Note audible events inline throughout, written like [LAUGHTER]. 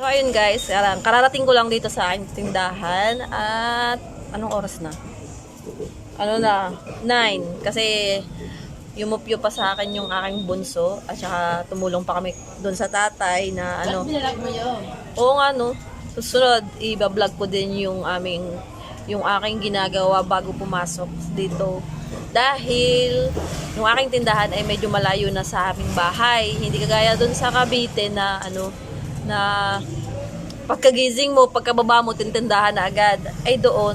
So ayun guys, karang- kararating ko lang dito sa aking tindahan at anong oras na? Ano na? 9. Kasi yumupyo pa sa akin yung aking bunso at saka tumulong pa kami doon sa tatay na ano. Binalag mo yun. Oo nga no. Susunod, i-vlog ko din yung aming yung aking ginagawa bago pumasok dito. Dahil yung aking tindahan ay medyo malayo na sa aming bahay. Hindi kagaya doon sa Cavite na ano na pagkagising mo, pagkababa mo, tintindahan na agad. Ay doon,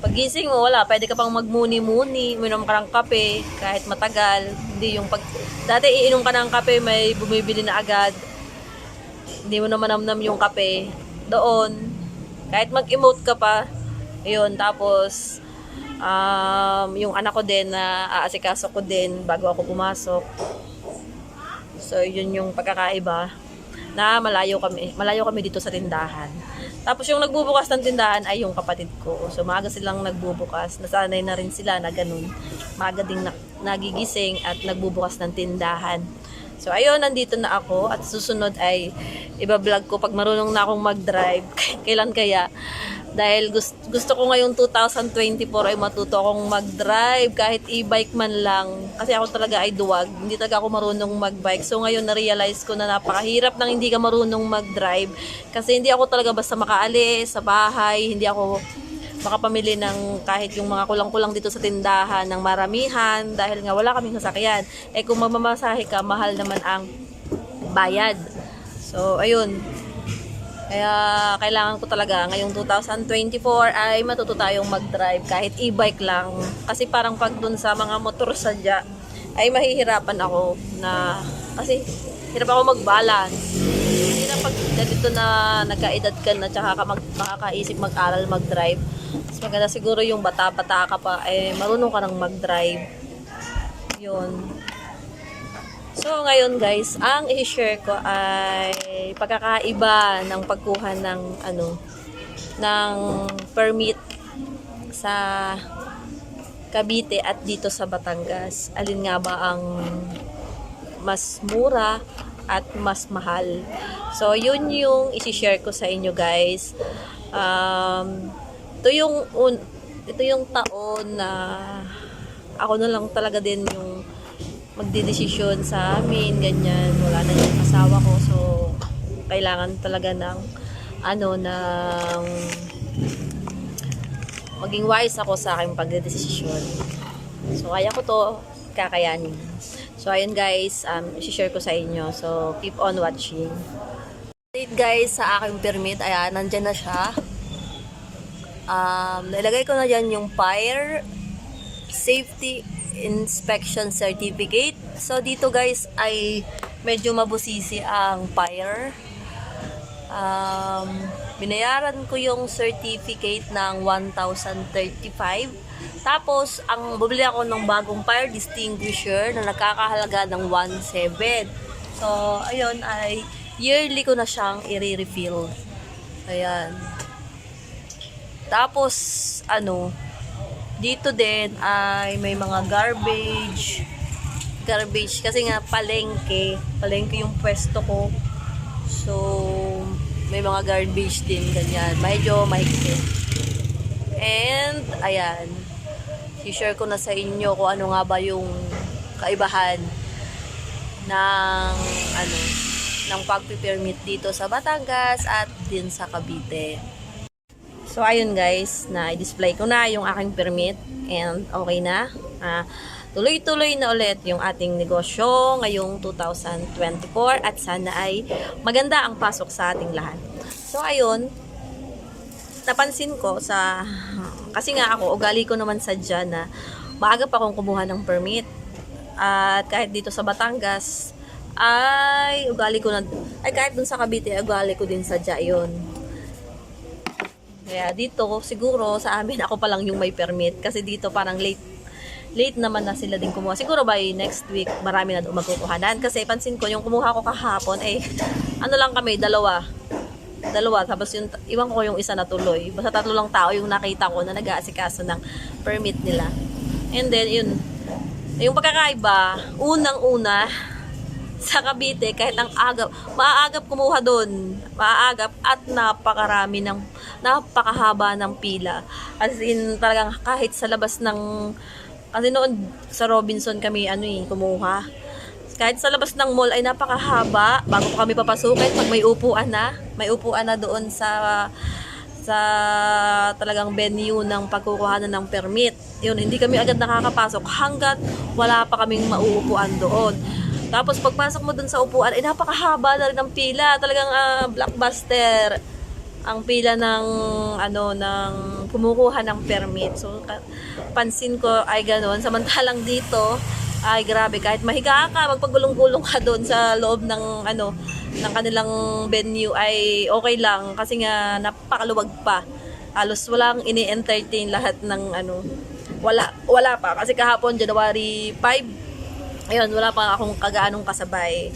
pagising mo, wala, pwede ka pang magmuni-muni, uminom ka ng kape, kahit matagal. Hindi yung pag... Dati iinom ka ng kape, may bumibili na agad. Hindi mo na manamnam yung kape. Doon kahit mag-emote ka pa yun tapos um, yung anak ko din na aasikaso ko din bago ako pumasok. So yun yung pagkakaiba na malayo kami malayo kami dito sa tindahan. Tapos yung nagbubukas ng tindahan ay yung kapatid ko. So maaga silang nagbubukas. Nasanay na rin sila na ganun. Maaga ding na, nagigising at nagbubukas ng tindahan. So ayun, nandito na ako. At susunod ay iba-vlog ko pag marunong na akong mag-drive. [LAUGHS] Kailan kaya? Dahil gusto, gusto ko ngayong 2024 ay matuto akong mag-drive kahit e-bike man lang. Kasi ako talaga ay duwag. Hindi talaga ako marunong mag-bike. So ngayon na-realize ko na napakahirap nang hindi ka marunong mag-drive. Kasi hindi ako talaga basta makaalis sa bahay. Hindi ako makapamili ng kahit yung mga kulang-kulang dito sa tindahan ng maramihan dahil nga wala kaming sasakyan. Eh kung mamamasahe ka, mahal naman ang bayad. So, ayun. Kaya kailangan ko talaga ngayong 2024 ay matuto tayong mag-drive kahit e-bike lang. Kasi parang pag dun sa mga motor sadya ay mahihirapan ako na kasi hirap ako mag-balance. Hindi na pag ganito na nagkaedad ka na tsaka ka mag, makakaisip mag-aral mag-drive. Mas maganda siguro yung bata-bata ka pa eh marunong ka nang mag-drive. Yun. So, ngayon guys, ang i-share ko ay pagkakaiba ng pagkuha ng ano ng permit sa Cavite at dito sa Batangas. Alin nga ba ang mas mura at mas mahal? So, yun yung i-share ko sa inyo guys. Um, ito yung un- ito yung taon na ako na lang talaga din yung magdidesisyon sa amin, ganyan. Wala na yung asawa ko, so kailangan talaga ng ano, ng maging wise ako sa aking pagdedesisyon. So, kaya ko to kakayanin. So, ayun guys, um, share ko sa inyo. So, keep on watching. Update guys sa aking permit. Ayan, nandyan na siya. Um, nilagay ko na dyan yung fire safety inspection certificate. So dito guys ay medyo mabusisi ang fire. Um, binayaran ko yung certificate ng 1,035. Tapos, ang bumili ako ng bagong fire distinguisher na nakakahalaga ng 1,700. So, ayun ay yearly ko na siyang i-refill. Ayan. Tapos, ano, dito din ay may mga garbage. Garbage. Kasi nga, palengke. Palengke yung pwesto ko. So, may mga garbage din, ganyan. Medyo mahigpit. And, ayan. I-share ko na sa inyo kung ano nga ba yung kaibahan ng, ano, ng pagpipermit dito sa Batangas at din sa Cavite. So, ayun guys, na i-display ko na yung aking permit and okay na. Ah, tuloy-tuloy na ulit yung ating negosyo ngayong 2024 at sana ay maganda ang pasok sa ating lahat. So, ayun, napansin ko sa, kasi nga ako, ugali ko naman sadya na maaga pa akong kumuha ng permit. At kahit dito sa Batangas, ay ugali ko na, ay kahit dun sa Cavite, ugali ko din sadya yun. Kaya dito, siguro sa amin ako pa lang yung may permit kasi dito parang late late naman na sila din kumuha. Siguro by next week, marami na doon magkukuhanan. Kasi pansin ko, yung kumuha ko kahapon, eh, ano lang kami, dalawa. Dalawa. Tapos yung, iwan ko yung isa na tuloy. Basta tatlo lang tao yung nakita ko na nag-aasikaso ng permit nila. And then, yun. Yung pagkakaiba, unang-una, [LAUGHS] sa Cavite, kahit ang agap, maaagap kumuha doon. Maaagap at napakarami ng, napakahaba ng pila. As in, talagang kahit sa labas ng, kasi noon sa Robinson kami, ano eh, kumuha. Kahit sa labas ng mall ay napakahaba bago pa kami papasukin pag may upuan na. May upuan na doon sa sa talagang venue ng pagkukuha ng permit. Yun, hindi kami agad nakakapasok hanggat wala pa kaming mauupuan doon. Tapos pagpasok mo doon sa upuan, ay napakahaba na rin ang pila. Talagang ah, blockbuster ang pila ng ano ng kumukuha ng permit. So pansin ko ay ganoon. Samantalang dito ay grabe kahit mahiga ka, magpagulong-gulong ka doon sa loob ng ano ng kanilang venue ay okay lang kasi nga napakaluwag pa. Halos walang ini-entertain lahat ng ano wala wala pa kasi kahapon January 5 ayun wala pa akong kagaanong kasabay.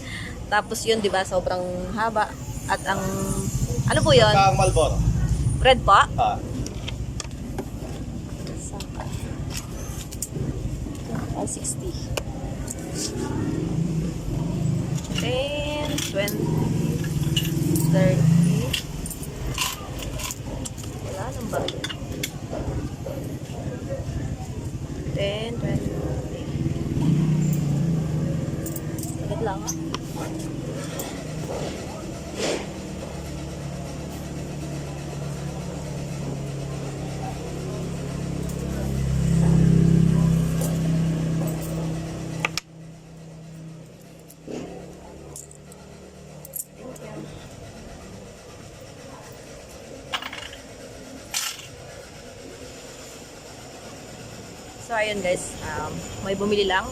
Tapos yun 'di ba sobrang haba at ang ano po yun? Kang Malboro. Red po? Ah, 160. 10, 20, 30. Wala nang ba? 10, 20. Sagad lang ah. So, ayun guys. Um, may bumili lang.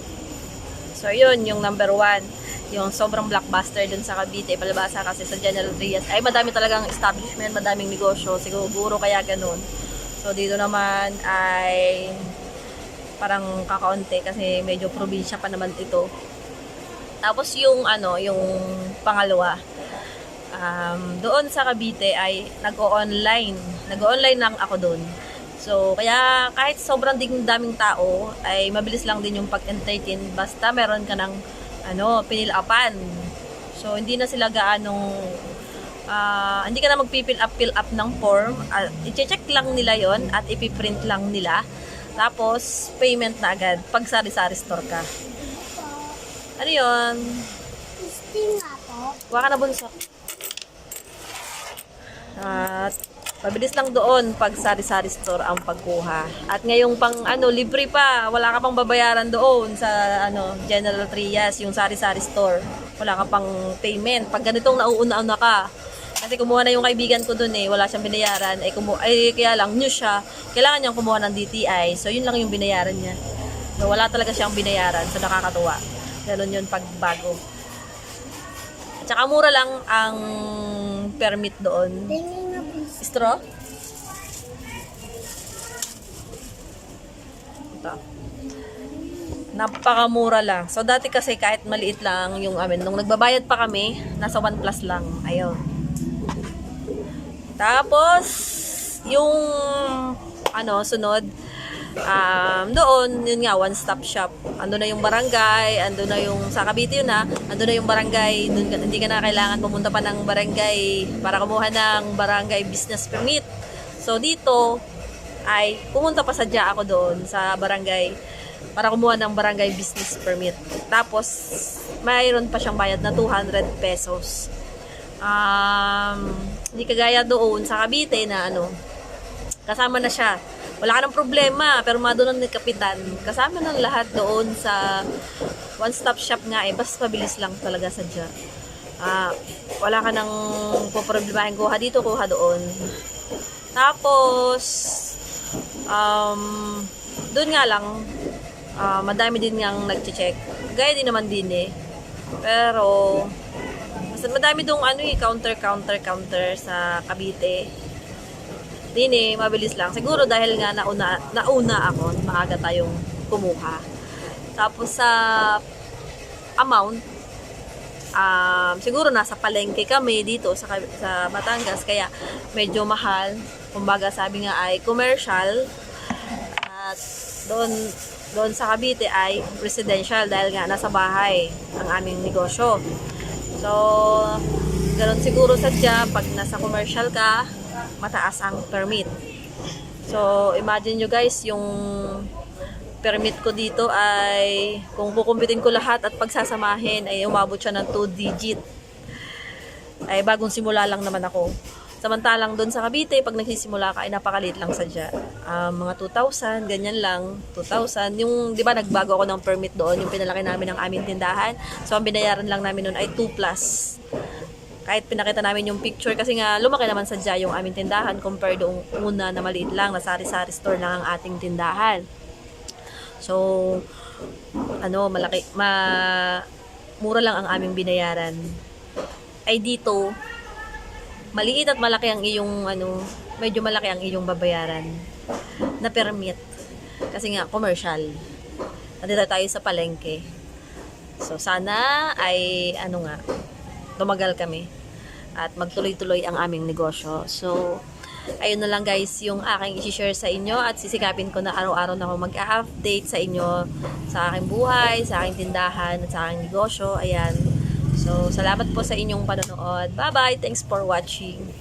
So, ayun, yung number one. Yung sobrang blockbuster dun sa Cavite, palabasa kasi sa General Trias. Ay, madami talagang establishment, madaming negosyo. Siguro kaya ganun. So, dito naman ay parang kakaunti kasi medyo probinsya pa naman ito. Tapos yung ano, yung pangalawa, um, doon sa Cavite ay nag-o-online. Nag-o-online lang ako doon. So, kaya kahit sobrang ding daming tao, ay mabilis lang din yung pag-entertain basta meron ka ng ano, pinilapan. So, hindi na sila gaanong ah, hindi ka na magpipill up, fill up ng form. Uh, i-check lang nila yon at ipiprint lang nila. Tapos, payment na agad pag sari-sari store ka. Ano yun? Sting nga to. Kuha ka na bunso. At mabilis lang doon pag sari-sari store ang pagkuha. At ngayong pang ano, libre pa. Wala ka pang babayaran doon sa ano, General Trias, yung sari-sari store. Wala ka pang payment. Pag ganitong nauuna-una ka, kasi kumuha na yung kaibigan ko doon eh, wala siyang binayaran. Ay, kumu ay kaya lang, new siya. Kailangan niyang kumuha ng DTI. So, yun lang yung binayaran niya. So, wala talaga siyang binayaran. So, nakakatuwa. Ganon yun pag bago. At saka mura lang ang permit doon. Straw? Ito. Napakamura lang. So, dati kasi kahit maliit lang yung amin. Nung nagbabayad pa kami, nasa 1 plus lang. Ayun. Tapos, yung ano, sunod, um, doon, yun nga, one-stop shop. Ando na yung barangay, ando na yung, sa Cavite yun ha, ando na yung barangay, dun, ka- hindi ka na kailangan pumunta pa ng barangay para kumuha ng barangay business permit. So, dito, ay pumunta pa sadya ako doon sa barangay para kumuha ng barangay business permit. Tapos, mayroon pa siyang bayad na 200 pesos. Um, hindi kagaya doon sa Cavite na ano, kasama na siya. Wala ka ng problema, pero madoon ni Kapitan. Kasama ng lahat doon sa one-stop shop nga eh. Basta mabilis lang talaga sadya. Ah, wala ka nang poproblemahin kuha dito, kuha doon. Tapos, um, doon nga lang, ah, madami din ngang nag-check. Gaya din naman din eh. Pero, basta madami dong ano eh, counter, counter, counter sa Cavite. Din eh, mabilis lang. Siguro dahil nga nauna, nauna ako, maaga tayong kumuha. Tapos sa amount, um, siguro nasa palengke kami dito sa, sa Batangas, kaya medyo mahal. Kumbaga sabi nga ay commercial. At doon doon sa Cavite ay residential dahil nga nasa bahay ang aming negosyo. So, ganun siguro sadya pag nasa commercial ka, mataas ang permit. So, imagine nyo guys, yung permit ko dito ay kung kukumpitin ko lahat at pagsasamahin ay umabot siya ng 2 digit. Ay bagong simula lang naman ako. Samantalang doon sa Cavite, pag nagsisimula ka ay napakaliit lang sadya. Ah, mga 2,000, ganyan lang, 2,000. Yung, di ba, nagbago ako ng permit doon, yung pinalaki namin ng aming tindahan. So, ang binayaran lang namin noon ay 2 plus kahit pinakita namin yung picture kasi nga lumaki naman sadya yung aming tindahan compare doong una na maliit lang na sari-sari store lang ang ating tindahan. So, ano, malaki, ma, mura lang ang aming binayaran. Ay dito, maliit at malaki ang iyong, ano, medyo malaki ang iyong babayaran na permit. Kasi nga, commercial. Nandito tayo sa palengke. So, sana ay, ano nga, tumagal kami at magtuloy-tuloy ang aming negosyo. So, ayun na lang guys yung aking isi-share sa inyo at sisikapin ko na araw-araw na ako mag-update sa inyo sa aking buhay, sa aking tindahan at sa aking negosyo. Ayan. So, salamat po sa inyong panonood. Bye-bye. Thanks for watching.